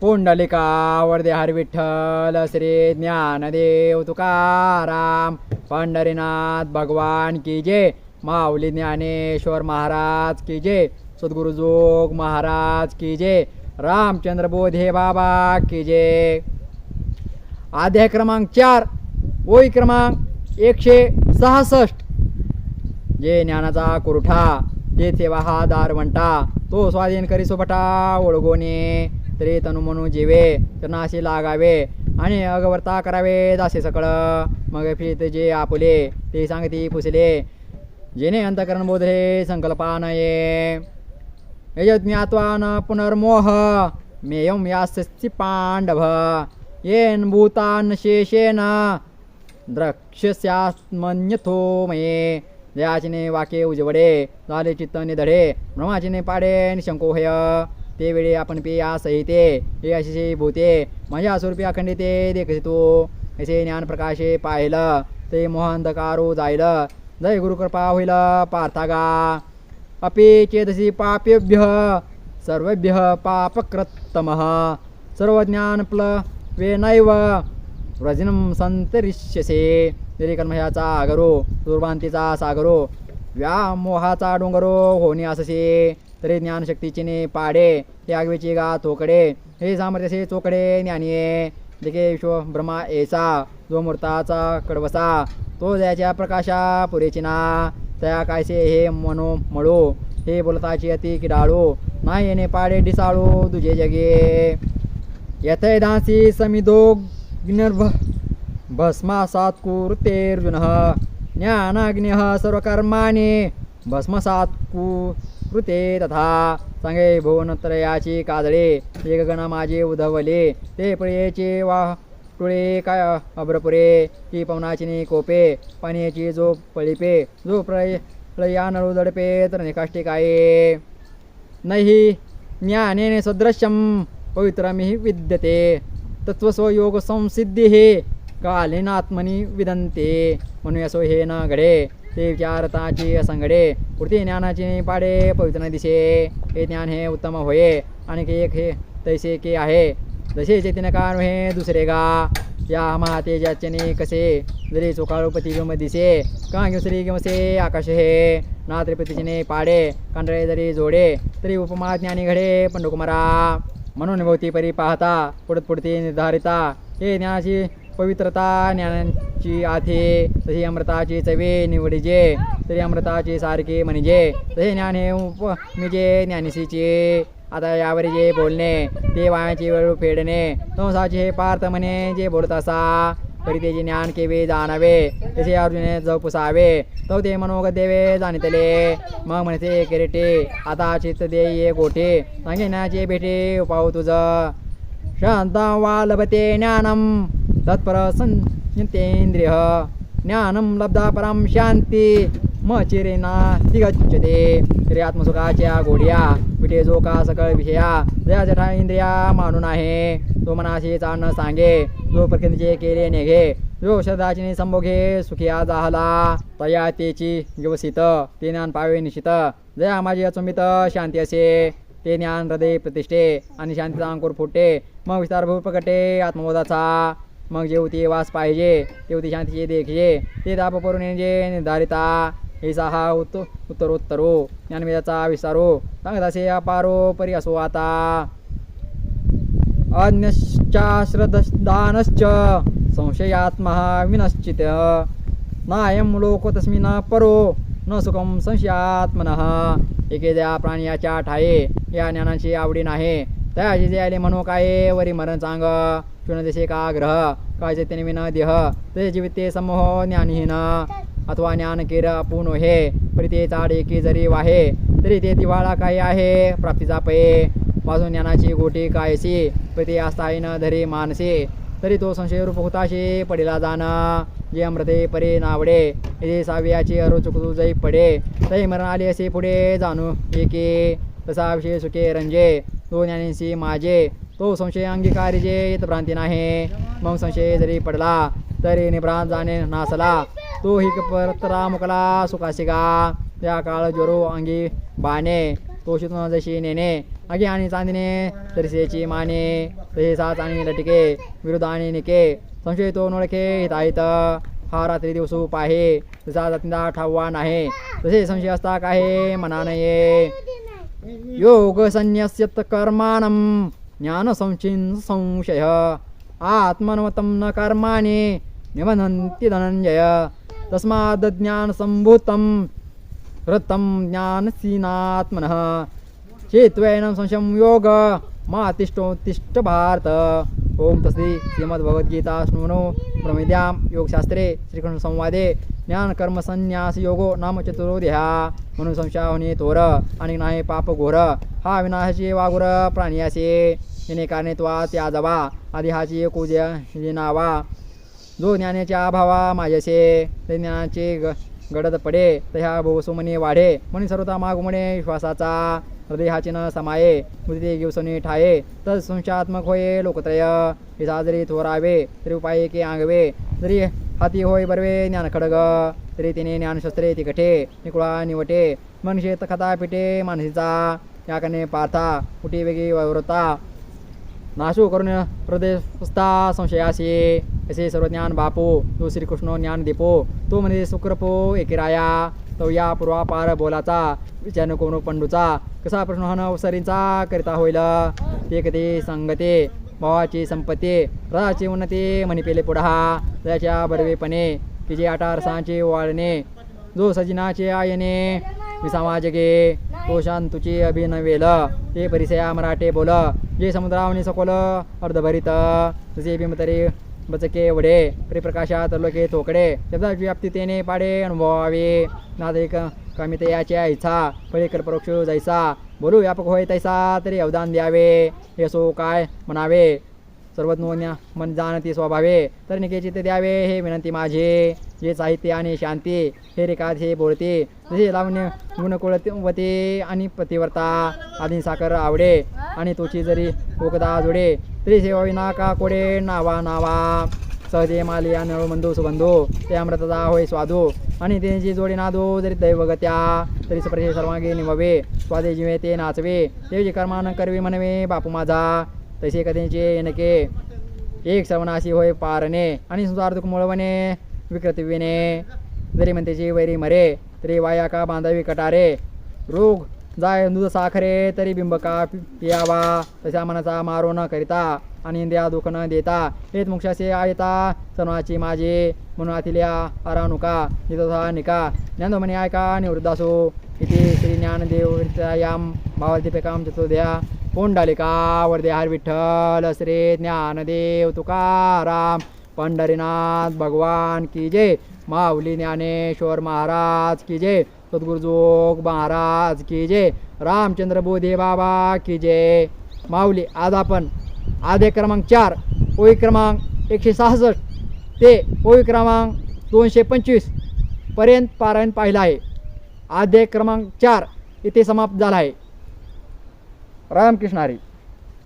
पुंडलिकावर वरदे हरी विठ्ठल श्री ज्ञानदेव तुकाराम पंढरीनाथ भगवान की जय माऊली ज्ञानेश्वर महाराज की जय सद्गुरुजोग महाराज की जय रामचंद्र बोधे बाबा की जय. अध्याय क्रमांक चार ओई क्रमांक एकशे सहासष्ट. जे ज्ञानाचा कुरुठा ते सेवा हा दारवंटा तो स्वाधीन करी सोबटा ओळगोने तरी तनु म्हणू जीवे चरणाशी लागावे आणि अगवर्ता करावे दासे सकळ। मग फित जे आपुले ते सांगती पुसले जेने अंतकरण बोधले संकल्पा नये। यजज्ञात्वान पुनर्मोह मेयं यास्ति पांडव येन भूतान शेषेन द्रक्षस्यात्मन्यथो मये। जयाचिने वाके उजवडे झाले चित्त निधडे ब्रह्माचिने पाडे निशंको होय ते वेळी आपण पिया सहिते हे अशी भूते माझ्या स्वरूपी अखंडिते देखते तू असे ज्ञानप्रकाशे पाहिलं ते मोहांधकारो जाईल. जय गुरुकृपा होईल पार्थागा. अपि चेतसी पापेभ्य सर्वेभ्य पापकृत्तमः सर्वज्ञानप्लवेनैव व्रजनं संतरिष्यसे तरी कर्मह्याचा आगरो दुर्भांतीचा सागरो व्यामोहाचा डोंगरो होणे अससे तरी ज्ञानशक्तीचिने पाडे हे गा थोकडे हे सामर्थ्यसे चोकडे ज्ञानिये. देखे विश्व ब्रह्मा एसा जो मूर्ताचा कडवसा तो त्याच्या प्रकाशा पुरेचिना. त्या कायसे हे मनो मळो हे बोलताची अति किडाळू. नाही येणे पाडे डिसाळू तुझे जगे. यथे दासी समिदो ज्ञर्भ भस्मासात कुरुतेर्जुन ज्ञानाग्न्य सर्वकर्माणि भस्मसात कृते तथा सांगे भुवनत्रयाची काजळे हे गगन माझे उधवले ते प्रियेचे वा टुळे काय अभ्रपुरे की पवनाचिनी कोपे पाण्याची जो पळीपे जो प्रय प्रया उदडपे तर निकाष्टी काय. नाही ज्ञानेन सदृश्यम पवित्रमिहि विद्यते तत्त्वस्वयोग संसिद्धिः कालीनात्मनि विदन्ते म्हणून असो हे न घडे ते विचारताची संगडे पुढती ज्ञानाची पाडे पवित्र न दिसे हे ज्ञान हे उत्तम होये. आणि एक हे तैसे के आहे. जसे चेतन कारण हे दुसरे गा. या महातेजाचने कसे? जरी चोकाळोपती गम दिसे. का घेसरी गमसे आकाश हे. ना त्रिपतीचने पाडे. कांडळे जरी जोडे तरी उपमा ज्ञानी घडे. पंडुकुमारा म्हणून भोवती परी पाहता पुढत पुढती निर्धारिता. हे ज्ञानाची पवित्रता ची आथे तशी अमृताची चवे निवडीजे तरी अमृताची सारखे म्हणजे तसे ज्ञान उप मिजे ज्ञानिसीचे आता यावर जे बोलणे ते वायाची वेळ फेडणे संसाचे हे पार्थ म्हणे जे बोलत असा. तरी त्याचे ज्ञान केवे जाणावे तसे अर्जुने जपुसावे तो ते मनोगत देवे जाणितले. मग म्हणते केरेटे आता चित्त दे ये गोठे सांगेनाचे भेटे उपाव तुझ. शांता वा लभते ज्ञानम. तत्पर जितेंद्रिय ज्ञानम लब्धा परम शांती म चिरेना तिगच्छते तरी आत्मसुखाच्या गोड्या पिठे जो का सकळ विषया। जया जठा इंद्रिया मानून आहे तो मनाशी चाण सांगे जो प्रकृतीचे केले नेघे। जो श्रद्धाचिनी संभोगे सुखिया जाहला। तया तेची व्यवसित ते ज्ञान पावे निश्चित। जया माझी अचुंबित शांती असे। ते ज्ञान हृदय प्रतिष्ठे आणि शांतीचा अंकुर फुटे। मग विस्तार भूपकटे आत्मबोधाचा। मग जेवती वास पाहिजे तेवती शांतीचे देखजे ते ताप परून जे निर्धारिता हिसा हा उत्त उत्तरोत्तरो ज्ञानवेदाचा विसारो सांगत असे अपारो परी असो आता. अन्यश्चाश्रदानश्च संशयात्मा विनश्चित नायं लोको तस्मिन् परो न सुखम संशयात्मनः. एकेद्या प्राणियाच्या ठाये या ज्ञानाची आवडी नाही. त्याची जे आले म्हणू काय वरी मरण सांग. चुन देशे का ग्रह काय चैतन्य विन देह. ते जीविते समूह ज्ञानहीन अथवा ज्ञान किर अपूर्ण हे. प्रीते चाडे की जरी वाहे तरी ते दिवाळा काय आहे? प्राप्तीचा पये वाजून ज्ञानाची गोटी कायसी प्रति न धरी मानसी. तरी तो संशय रूप होताशी पडेला जाणं. जे अमृते परे नावडे हे साव्याचे अरुचुकू जई पडे. तै मरण आली असे पुढे जाणू एके. तसा विषय सुखे रंजे. तो ज्ञानेशी माझे. तो संशय अंगीकारी जे येत भ्रांती नाही. मग संशय जरी पडला तरी निभ्रांत जाणे नासला. तो ही परतरा मुकला सुखाशिगा त्या काळ ज्वरो अंगी बाणे. तो शितून जशी नेणे. अगे आणि चांदीने तरीसेची माने. तसे साच आणि लटिके विरुद्ध आणि निके. संशय तो नोळखे हिताहित. हा रात्री दिवस पाहे. तसा जातींदा ठाववा नाही. तसे संशय असता काही मना नये योग संन्यस्यत कर्माणं ज्ञान संचिन संशय आत्मनवतं न कर्माणि निबधन्ति धनञ्जय। तस्माद् ज्ञानसम्भूतं हृतं ज्ञानसीनात्मनः। चेत्वेनं संशयं योग मा भारत। ओम तस्री श्रीमद्भगवद्गीता शृणु ब्रह्मविद्यां योगशास्त्रे श्रीकृष्ण संवादे ज्ञान कर्म संन्यास योगो नाम चतुरोध्या म्हणून संशयाहुनी थोर आणि नाही पाप घोर हा विनाशाची वागुर प्राणियासे येणे कारणे त्वा त्या जवा आदिहाची हाची नावा जो ज्ञानाच्या अभावा माझ्यासे ते ज्ञानाचे ग गडद पडे तया भोवसुमने वाढे म्हणून सर्वता मागुमणे म्हणे हृदयाचिन न समाये बुद्धी घेवसने ठाये। तर संशयात्मक होये लोकत्रय हे जरी थोरावे तरी उपाय के आंगवे। जरी हाती होय बरवे ज्ञान खडग। तरी तिने ज्ञानशस्त्रे तिकटे निकुळा निवटे। मनुष्य खता पिटे मानसीचा याकने पार्था कुटी वेगी वृता नाशो करून हृदय पुस्ता संशयासी। असे सर्व ज्ञान बापो तो श्रीकृष्ण ज्ञान दीपो तो म्हणजे सुक्रपो एकिराया। तो या पूर्वापार बोलाचा विचार नको पंडूचा। कसा प्रश्न हन अवसरींचा करिता होईल? ते कधी संगते भावाची संपत्ती रदाची उन्नती मणिपेले पेले पुढा त्याच्या बरवेपणे की जे आठ रसांचे वाळणे जो सजिनाचे आयने विसामा जगे तो अभिनवेल. ते परिसया मराठे बोल. जे समुद्रावणी सकोल अर्धभरित. तुझे भीमतरी बचके वडे. परिप्रकाशात लोके थोकडे. शब्दाची व्याप्ती तेने पाडे अनुभवावे. नागरिक कामिते याच्या इच्छा पळीकर परोक्ष जायचा. बोलू व्यापक होय तैसा तरी अवदान द्यावे. हे सो काय म्हणावे? सर्वज्ञ मन जाणती स्वभावे. तर निकेचित द्यावे हे विनंती माझे. जे साहित्य आणि शांती हे रेखात हे बोलते. जसे लावण्य गुणकुळवते आणि पतिव्रता. आधी साखर आवडे आणि तुची जरी ओकदा जोडे. तरी सेवाविना का कोडे नावा नावा. सहजे मालिया नळू बंधू सुबंधू. ते अमृतदा होय स्वादू. आणि त्यांची जोडी नादो जरी दैवगत्या तरी स्पर्शे सर्वांगी निमवे स्वादे जिवे ते नाचवे. ते कर्मान करवे म्हणवे बापू माझा. तसे कधीचे येणके एक श्रवणाशी होय पारणे आणि संसार दुःख मुळवणे विकृतिविने जरी म्हणतेची वैरी मरे तरी वाया का बांधावी कटारे। रोग जाय दूध साखरे तरी बिंबका का पियावा। तशा मनाचा मारो न करिता आणि इंद्रिया दुःख न देता। हेच मोक्षाचे आयता सर्वाची माझे म्हणून आतिल्या अरानुका नितोसा निका। ज्ञान म्हणे ऐका निवृद्धासो इथे श्री ज्ञानदेव याम भावदीपिकाम चतुर्ध्या। पोंडालिका वरदेहार विठ्ठल श्री ज्ञानदेव तुकाराम पंढरीनाथ भगवान की जय माऊली ज्ञानेश्वर महाराज की जय सद्गुरुजोग महाराज की जय रामचंद्र बोधे बाबा की जय. माऊली आज आपण आधे क्रमांक चार ओळी क्रमांक एकशे सहासष्ट ते ओळी क्रमांक दोनशे पंचवीसपर्यंत पारायण पाहिलं आहे. आद्य क्रमांक चार इथे समाप्त झाला आहे. रामकृष्ण हरी.